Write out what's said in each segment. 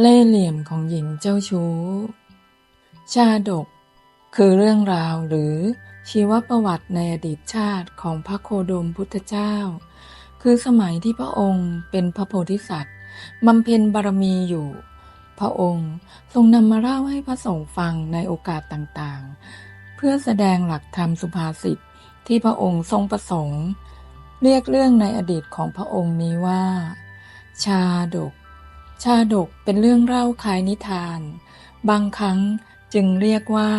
เล่ห์เหลี่ยมของหญิงเจ้าชู้ ชาดก คือเรื่องราวหรือชีวประวัติในอดีตชาติของพระโคดมพุทธเจ้า คือสมัยที่พระองค์เป็นพระโพธิสัตว์บำเพ็ญบารมีอยู่ พระองค์ทรงนำมาเล่าให้พระสงฆ์ฟังในโอกาสต่างๆ เพื่อแสดงหลักธรรมสุภาษิตที่พระองค์ทรงประสงค์ เรียกเรื่องในอดีตของพระองค์นี้ว่า ชาดก ชาดกเป็นเรื่องเล่าคล้ายนิทาน บางครั้งจึงเรียกว่า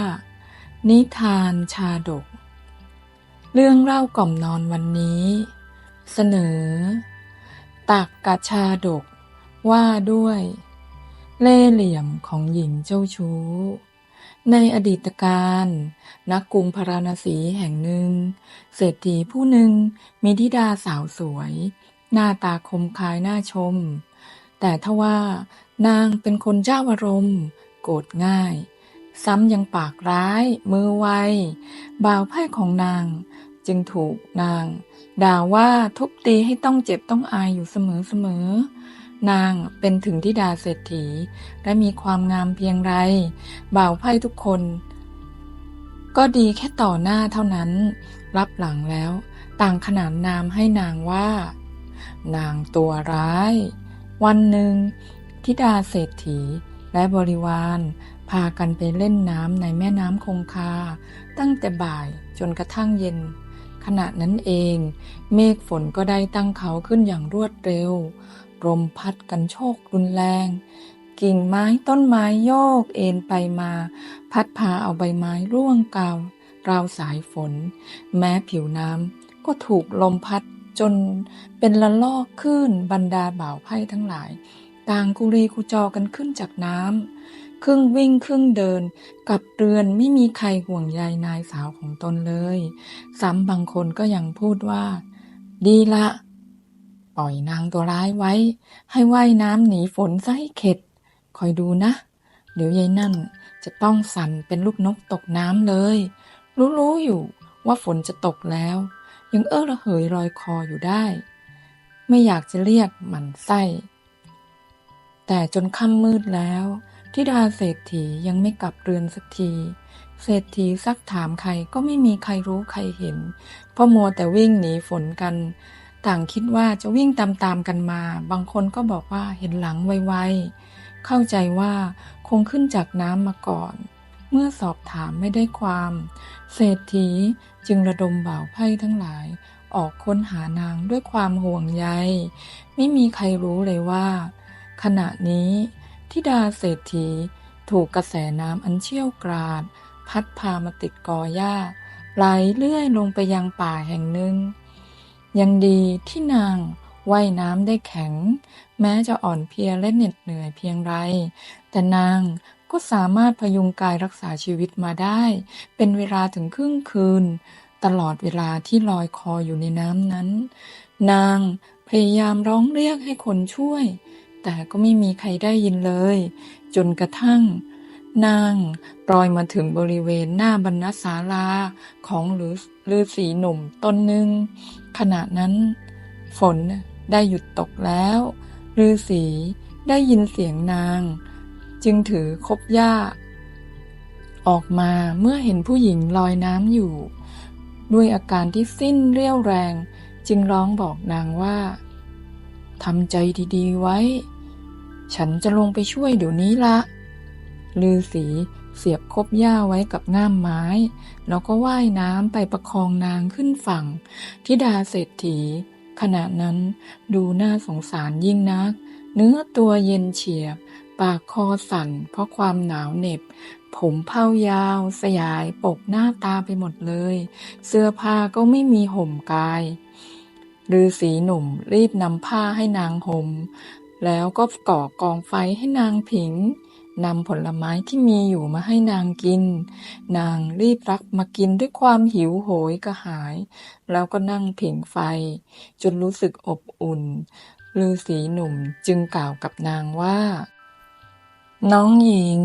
นิทานชาดก เรื่องเล่ากล่อมนอนวันนี้ เสนอ ตักกะชาดกว่าด้วย เล่เหลี่ยมของหญิงเจ้าชู้ ในอดีตการนักกรุงพาราณสีแห่งหนึ่ง เศรษฐีผู้หนึ่งมีธิดาสาวสวย หน้าตาคมคายน่าชม แต่ทว่านางเป็นคนเจ้าอารมณ์ โกรธง่าย ซ้ำยังปากร้าย มือไว บ่าวไพ่ของนางจึงถูกนาง ด่าว่าทุบตีให้ต้องเจ็บต้องอายอยู่เสมอเสมอนางเป็นถึงทิดาเศรษฐี และมีความงามเพียงไร บ่าวไพ่ทุกคน ก็ดีแค่ต่อหน้าเท่านั้น รับหลังแล้ว ต่างขนานนามให้นางว่า นางตัวร้าย วันหนึ่งทิดาเศรษฐีและบริวาร พากันไปเล่นน้ำในแม่น้ำคงคา ตั้งแต่บ่ายจนกระทั่งเย็น ขณะนั้นเอง เมฆฝนก็ได้ตั้งเขาขึ้นอย่างรวดเร็วลมพัดกันโชกรุนแรง กิ่งไม้ต้นไม้โยกเอ็นไปมา พัดพาเอาใบไม้ร่วงกาวราวสายฝน แม้ผิวน้ำก็ถูกลมพัด จนเป็นละลอกขึ้นบรรดาบ่าวไพ่ทั้งหลาย ต่างกุรีกุจอกันขึ้นจากน้ำครึ่งวิ่งครึ่งเดิน กับเรือนไม่มีใครห่วงใยนายสาวของตนเลย ซ้ำบางคนก็ยังพูดว่า ดีละ ปล่อยนางตัวร้ายไว้ ให้ว่ายน้ำหนีฝนซะให้เข็ด คอยดูนะ เดี๋ยวยายนั่นจะต้องสั่นเป็นลูกนกตกน้ำเลย รู้ๆอยู่ว่าฝนจะตกแล้ว ยังเอ้อระเหยลอยคออยู่ได้ ไม่อยากจะเรียกหมันไส้ แต่จนค่ำมืดแล้วทิดาเศรษฐียังไม่กลับเรือนสักที เศรษฐีซักถามใครก็ไม่มีใครรู้ใครเห็น เพราะมัวแต่วิ่งหนีฝนกัน ต่างคิดว่าจะวิ่งตามๆกันมา บางคนก็บอกว่าเห็นหลังไวๆ เข้าใจว่าคงขึ้นจากน้ำมาก่อน เมื่อสอบถามไม่ได้ความ เศรษฐีจึงระดมบ่าวไพ่ทั้งหลาย ออกค้นหานางด้วยความห่วงใย ไม่มีใครรู้เลยว่า ขณะนี้ทิดาเศรษฐีถูกกระแสน้ำอันเชี่ยวกราด พัดพามาติดกอหญ้าไหลเลื่อยลงไปยังป่าแห่งหนึ่ง ยังดีที่นางว่ายน้ำได้แข็ง แม้จะอ่อนเพลียและเหน็ดเหนื่อยเพียงไร แต่นาง ก็สามารถพยุงกายรักษาชีวิตมาได้ เป็นเวลาถึงครึ่งคืน ตลอดเวลาที่ลอยคออยู่ในน้ำนั้น นางพยายามร้องเรียกให้คนช่วย แต่ก็ไม่มีใครได้ยินเลย จนกระทั่ง นางปลอยมาถึงบริเวณหน้าบรรณศาลาของฤฤาษีหนุ่มตนหนึ่งขณะนั้น ฝนได้หยุดตกแล้วฤาษีได้ยินเสียงนาง จึงถือคบหญ้า ออกมาเมื่อเห็นผู้หญิงลอยน้ำอยู่ ด้วยอาการที่สิ้นเรี่ยวแรง จึงร้องบอกนางว่าทำใจดีๆไว้ ฉันจะลงไปช่วยเดี๋ยวนี้ละลือสีเสียบคบหญ้าไว้กับง่ามไม้ แล้วก็ว่ายน้ำไปประคองนางขึ้นฝั่งทิดาเศรษฐี ขณะนั้นดูน่าสงสารยิ่งนัก เนื้อตัวเย็นเฉียบ ปากคอสั่นเพราะความหนาวเหน็บ ผมเผายาว สยายปกหน้าตาไปหมดเลย เสื้อผ้าก็ไม่มีห่มกายฤาษีหนุ่มรีบนำผ้าให้นางห่มแล้วก็ก่อกองไฟให้นางผิงนำผลไม้ที่มีอยู่มาให้นางกิน นางรีบรักมากินด้วยความหิวโหยกระหาย แล้วก็นั่งผิงไฟ จนรู้สึกอบอุ่นฤาษีหนุ่มจึงกล่าวกับนางว่า น้องหญิง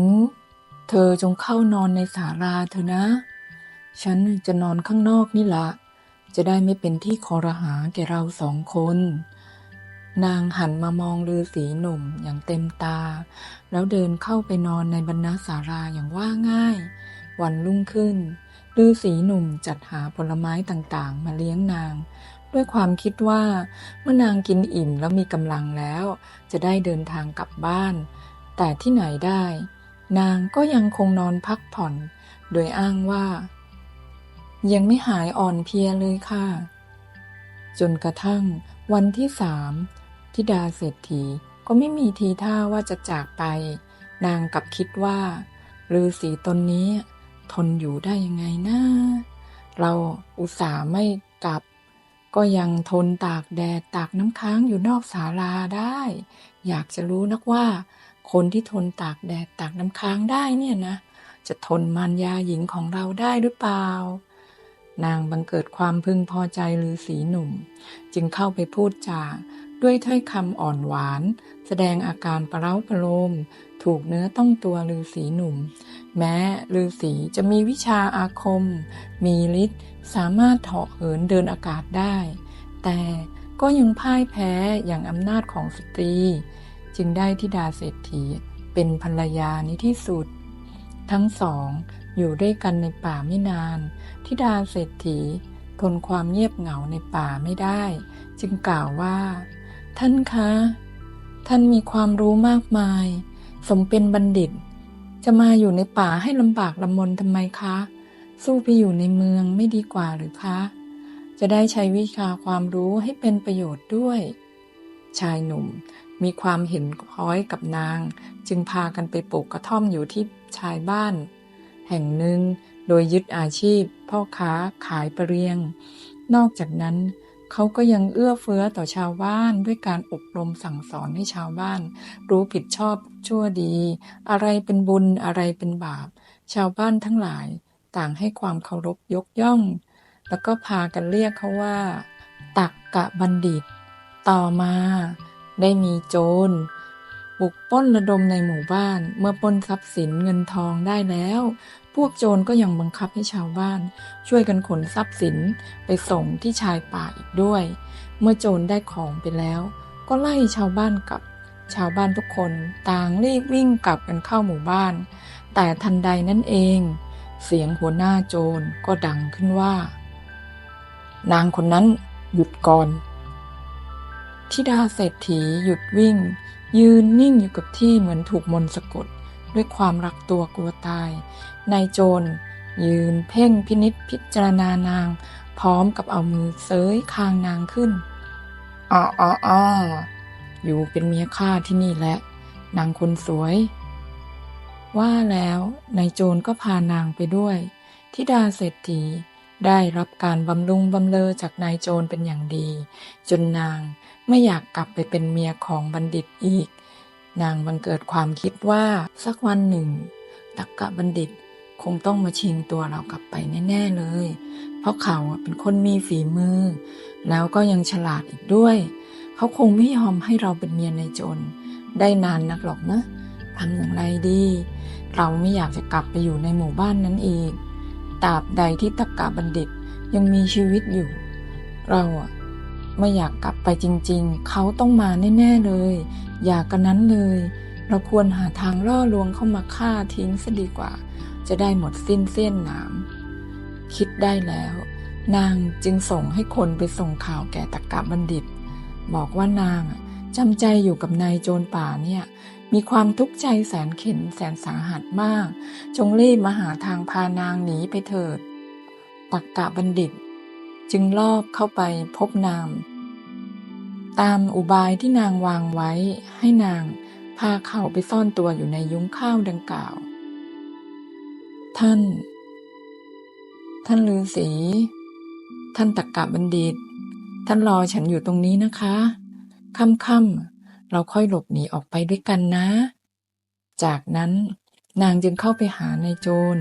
เธอจงเข้านอนในศาลาเถอะนะ ฉันจะนอนข้างนอกนี่ละ จะได้ไม่เป็นที่คอรหาแก่เราสองคน นางหันมามองฤาษีหนุ่มอย่างเต็มตา แล้วเดินเข้าไปนอนในบรรณาศาลาอย่างว่าง่าย วันรุ่งขึ้นฤาษีหนุ่มจัดหาผลไม้ต่างๆ มาเลี้ยงนาง ด้วยความคิดว่าเมื่อนางกินอิ่มแล้วมีกำลังแล้ว จะได้เดินทางกลับบ้าน แต่ที่ไหนได้ นางก็ยังคงนอนพักผ่อน โดยอ้างว่า ยังไม่หายอ่อนเพลียเลยค่ะ จนกระทั่งวันที่สามทิดาเศรษฐีก็ไม่มีทีท่าว่าจะจากไป นางกลับคิดว่าฤาษีตนนี้ ทนอยู่ได้ยังไงนะเราอุตส่าห์ไม่กลับ ก็ยังทนตากแดดตากน้ำค้างอยู่นอกศาลาได้ อยากจะรู้นักว่า คนที่ทนตากแดดตากน้ำค้างได้เนี่ยนะ จะทนมารยาหญิงของเราได้หรือเปล่า นางบังเกิดความพึงพอใจฤาษีหนุ่ม จึงเข้าไปพูดจาด้วยถ้อยคำอ่อนหวาน แสดงอาการประเร้าประโลม ถูกเนื้อต้องตัวฤาษีหนุ่ม แม้ฤาษีจะมีวิชาอาคม มีฤทธิ์สามารถเถาะเหินเดินอากาศได้ แต่ก็ยังพ่ายแพ้อย่างอำนาจของสตรี จึงได้ทิดาเศรษฐีเป็นภรรยาในที่สุด ทั้งสองอยู่ด้วยกันในป่าไม่นานทิดาเศรษฐีทนความเงียบเหงาในป่าไม่ได้ จึงกล่าวว่า ท่านคะ ท่านมีความรู้มากมาย สมเป็นบัณฑิต จะมาอยู่ในป่าให้ลำบากลำมนทำไมคะ สู้ไปอยู่ในเมืองไม่ดีกว่าหรือคะ จะได้ใช้วิชาความรู้ให้เป็นประโยชน์ด้วย ชายหนุ่ม มีความเห็นคล้อยกับนาง จึงพากันไปปลูกกระท่อมอยู่ที่ชายบ้าน แห่งหนึ่งโดยยึดอาชีพ พ่อค้าขายปรเรียง นอกจากนั้นเขาก็ยังเอื้อเฟื้อต่อชาวบ้านด้วยการอบรมสั่งสอนให้ชาวบ้าน รู้ผิดชอบชั่วดี อะไรเป็นบุญอะไรเป็นบาป ชาวบ้านทั้งหลายต่างให้ความเคารพยกย่อง แล้วก็พากันเรียกเขาว่า ตักกะบัณฑิต ต่อมา ได้มีโจร บุกปล้นระดมในหมู่บ้าน เมื่อปล้นทรัพย์สินเงินทองได้แล้ว พวกโจรก็ยังบังคับให้ชาวบ้าน ช่วยกันขนทรัพย์สินไปส่งที่ชายป่าอีกด้วย เมื่อโจรได้ของไปแล้ว ก็ไล่ชาวบ้านกลับ ชาวบ้านทุกคนต่างรีบวิ่งกลับกันเข้าหมู่บ้าน แต่ทันใดนั่นเอง เสียงหัวหน้าโจรก็ดังขึ้นว่า นางคนนั้นหยุดก่อน ทิดาเศรษฐีหยุดวิ่ง ยืนนิ่งอยู่กับที่เหมือนถูกมนต์สะกด ด้วยความรักตัวกลัวตายนายโจร ยืนเพ่งพินิษพิจารณานาง พร้อมกับเอามือเซยคางนางขึ้นอ้ออ้ออ้ออยู่เป็นเมียข้าที่นี่แหละ นางคนสวย ว่าแล้วนายโจรก็พานางไปด้วยทิดาเศรษฐี ได้รับการบำรุงบำเลอจากนายโจรเป็นอย่างดี จนนางไม่อยากกลับไปเป็นเมียของบัณฑิตอีก นางบังเกิดความคิดว่าสักวันหนึ่ง ตักกะบัณฑิตคงต้องมาชิงตัวเรากลับไปแน่ ๆเลย เพราะเขาเป็นคนมีฝีมือ แล้วก็ยังฉลาดอีกด้วย เขาคงไม่ยอมให้เราเป็นเมียในโจรได้นานนักหรอกนะทำอย่างไรดี เราไม่อยากจะกลับไปอยู่ในหมู่บ้านนั้นอีก ตราบใดที่ตักกะบัณฑิตยังมีชีวิตอยู่ เราอะไม่อยากกลับไปจริง ๆ เขาต้องมาแน่ ๆ เลย อยากกันนั้นเลย เราควรหาทางล่อลวงเข้ามาฆ่าทิ้งซะดีกว่า จะได้หมดสิ้นเส้นหนาม คิดได้แล้ว นางจึงส่งให้คนไปส่งข่าวแก่ตะกะบัณฑิต บอกว่านางจำใจอยู่กับนายโจรป่าเนี่ย มีความทุกข์ใจแสนเข็นแสนสาหัสมาก จงรีบมาหาทางพานางหนีไปเถิด ตักกะบัณฑิต จึงลอบเข้าไปพบนาง ตามอุบายที่นางวางไว้ให้นางพาเขาไปซ่อนตัวอยู่ในยุ้งข้าวดังกล่าว ท่าน ท่านฤาษีท่านตักกะบัณฑิต ท่านรอฉันอยู่ตรงนี้นะคะ ค่ำๆ เราค่อยหลบหนีออกไปด้วยกันนะ จากนั้นนางจึงเข้าไปหานายโจร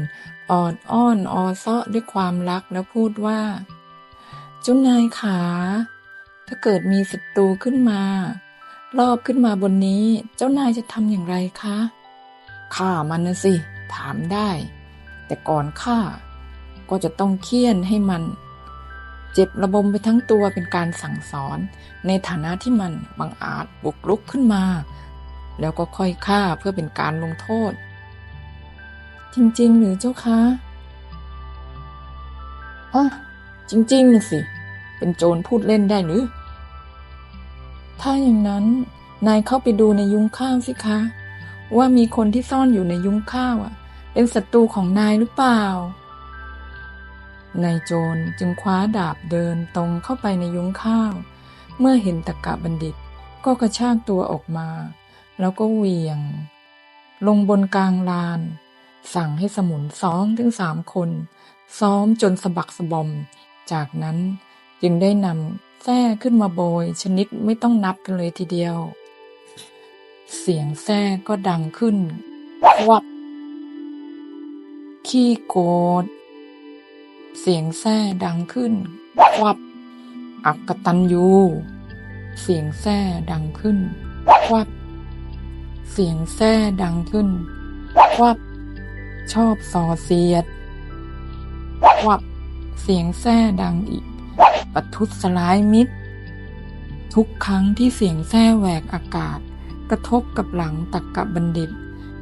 ออดอ้อนออเซาะด้วยความรักแล้วพูดว่า เจ้านายขา ถ้าเกิดมีศัตรูขึ้นมา รอบขึ้นมาบนนี้ เจ้านายจะทำอย่างไรคะฆ่ามันนะสิ ถามได้ แต่ก่อนฆ่าก็จะต้องเคี่ยนให้มัน เจ็บระบมไปทั้งตัวเป็นการสั่งสอน ในฐานะที่มันบังอาจบุกรุกขึ้นมา แล้วก็ค่อยฆ่าเพื่อเป็นการลงโทษ จริงๆ หรือเจ้าคะฮะจริงๆนะสิ เป็นโจรพูดเล่นได้หรือ ถ้าอย่างนั้นนายเข้าไปดูในยุ้งข้าวสิคะ ว่ามีคนที่ซ่อนอยู่ในยุ้งข้าวอะ เป็นศัตรูของนายหรือเปล่า นายโจรจึงคว้าดาบเดินตรงเข้าไปในยุ้งข้าว เมื่อเห็นตะกะบัณฑิต ก็กระชากตัวออกมา แล้วก็เหวี่ยง ลงบนกลางลาน สั่งให้สมุนสองถึงสามคน ซ้อมจนสะบักสะบอม จากนั้นจึงได้นำแส้ขึ้นมาโบย ชนิดไม่ต้องนับกันเลยทีเดียว เสียงแส้ก็ดังขึ้นวับขี้โกด เสียงแส้ดังขึ้นควับ อักกตันยู เสียงแส้ดังขึ้นควับ เสียงแส้ดังขึ้นควับ ชอบสอเสียดควับ เสียงแส้ดังอีกปทุสลายมิตร ทุกครั้งที่เสียงแส้แหวกอากาศ กระทบกับหลังตักกะบัณฑิต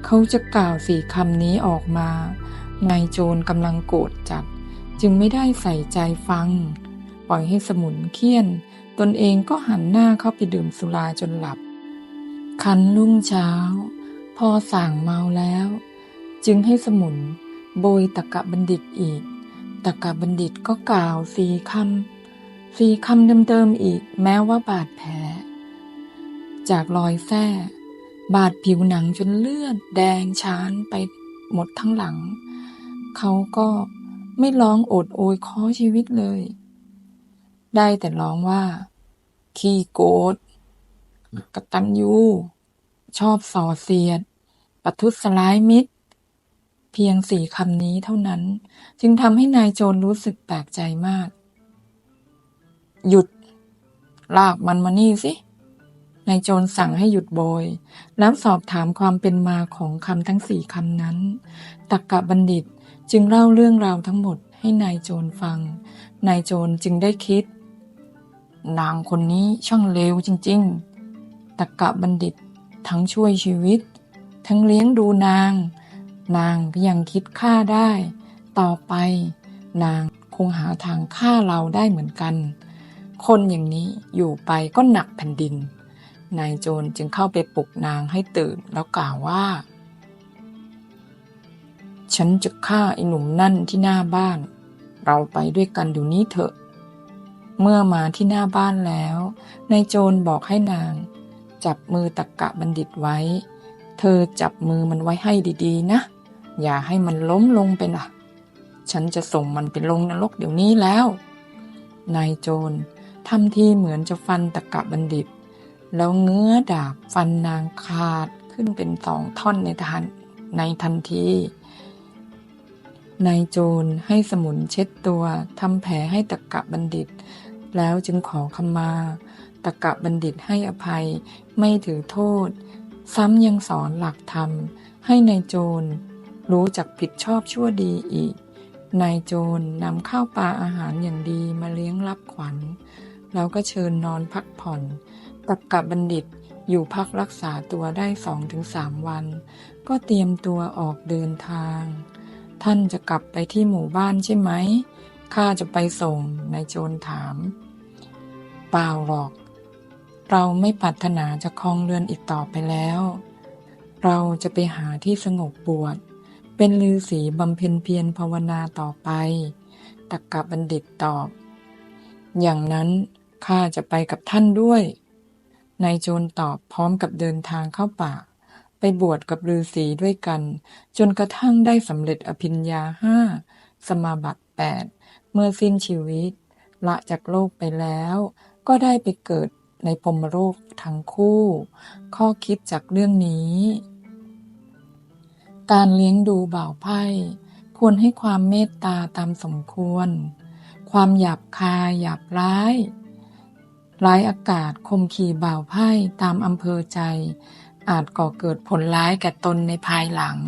เขาจะกล่าวสี่คำนี้ออกมานายโจรกำลังโกรธจัด จึงไม่ได้ใส่ใจฟัง ปล่อยให้สมุนเคี่ยน ตนเองก็หันหน้าเข้าไปดื่มสุราจนหลับ คันรุ่งเช้า พอสั่งเมาแล้ว จึงให้สมุนโบยตะกะบัณฑิตอีกตะกะบัณฑิตก็กล่าวสีคำสีคำเดิมๆอีกแม้ว่าบาดแผล จากรอยแส้บาดผิวหนังจนเลือดแดงช้านไปหมดทั้งหลัง เขาก็ ไม่ร้องโอดโอยขอชีวิตเลย ได้แต่ร้องว่า ขี้โกดกตัญญูชอบส่อเสียดประทุษร้ายมิตร เพียงสี่คำนี้เท่านั้น จึงทำให้นายโจรรู้สึกแปลกใจมาก หยุด ลากมันมานี่สินายโจรสั่งให้หยุดโบย แล้วสอบถามความเป็นมาของคำทั้งสี่คำนั้น ตักกะบัณฑิต จึงเล่าเรื่องราวทั้งหมดให้นายโจรฟัง นายโจรจึงได้คิด นางคนนี้ช่างเลวจริง ๆตักกะบัณฑิตทั้งช่วยชีวิต ทั้งเลี้ยงดูนาง นางก็ยังคิดฆ่าได้ ต่อไป นางคงหาทางฆ่าเราได้เหมือนกัน คนอย่างนี้อยู่ไปก็หนักแผ่นดิน นายโจรจึงเข้าไปปลุกนางให้ตื่นแล้วกล่าวว่า ฉันจะฆ่าไอ้หนุ่มนั่นที่หน้าบ้าน เราไปด้วยกันเดี๋ยวนี้เถอะ เมื่อมาที่หน้าบ้านแล้วนายโจรบอกให้นาง จับมือตะกกะบัณฑิตไว้ เธอจับมือมันไว้ให้ดีๆ นะ อย่าให้มันล้มลงไปนะฉันจะส่งมันไปลงนรกเดี๋ยวนี้แล้ว นายโจรทำทีเหมือนจะฟันตะกะบัณฑิต แล้วเงื้อดาบฟันนางขาดขึ้นเป็นสองท่อนในทันในทันที นายโจรให้สมุนเช็ดตัวทำแผลให้ตะกะบัณฑิต แล้วจึงขอขมาตะกะบัณฑิตให้อภัยไม่ถือโทษ ซ้ำยังสอนหลักธรรม ให้นายโจร รู้จักผิดชอบชั่วดีอีก นายโจรนำข้าวปลาอาหารอย่างดีมาเลี้ยงรับขวัญ แล้วก็เชิญนอนพักผ่อนตะกะบัณฑิตอยู่พักรักษาตัวได้สองถึงสามวัน ก็เตรียมตัวออกเดินทาง ท่านจะกลับไปที่หมู่บ้านใช่ไหม ข้าจะไปส่ง นายโจรถาม เปล่าหรอก เราไม่ปรารถนาจะคลองเรือนอีกต่อไปแล้ว เราจะไปหาที่สงบบวช เป็นฤาษีบำเพ็ญเพียรภาวนาต่อไป ตักกะบัณฑิตตอบ อย่างนั้นข้าจะไปกับท่านด้วย นายโจรตอบพร้อมกับเดินทางเข้าป่า ไปบวชกับฤาษีด้วยกัน จนกระทั่งได้สำเร็จอภิญญาห้าสมาบัติแปดเมื่อสิ้นชีวิต ละจากโลกไปแล้ว ก็ได้ไปเกิดในพรมโลกทั้งคู่ ข้อคิดจากเรื่องนี้ การเลี้ยงดูบ่าวไพ่ควรให้ความเมตตาตามสมควร ความหยาบคายหยาบร้ายร้ายอากาศคมขี่บ่าวไพ่ตามอำเภอใจ อาจก่อเกิดผลร้ายแก่ตนในภายหลัง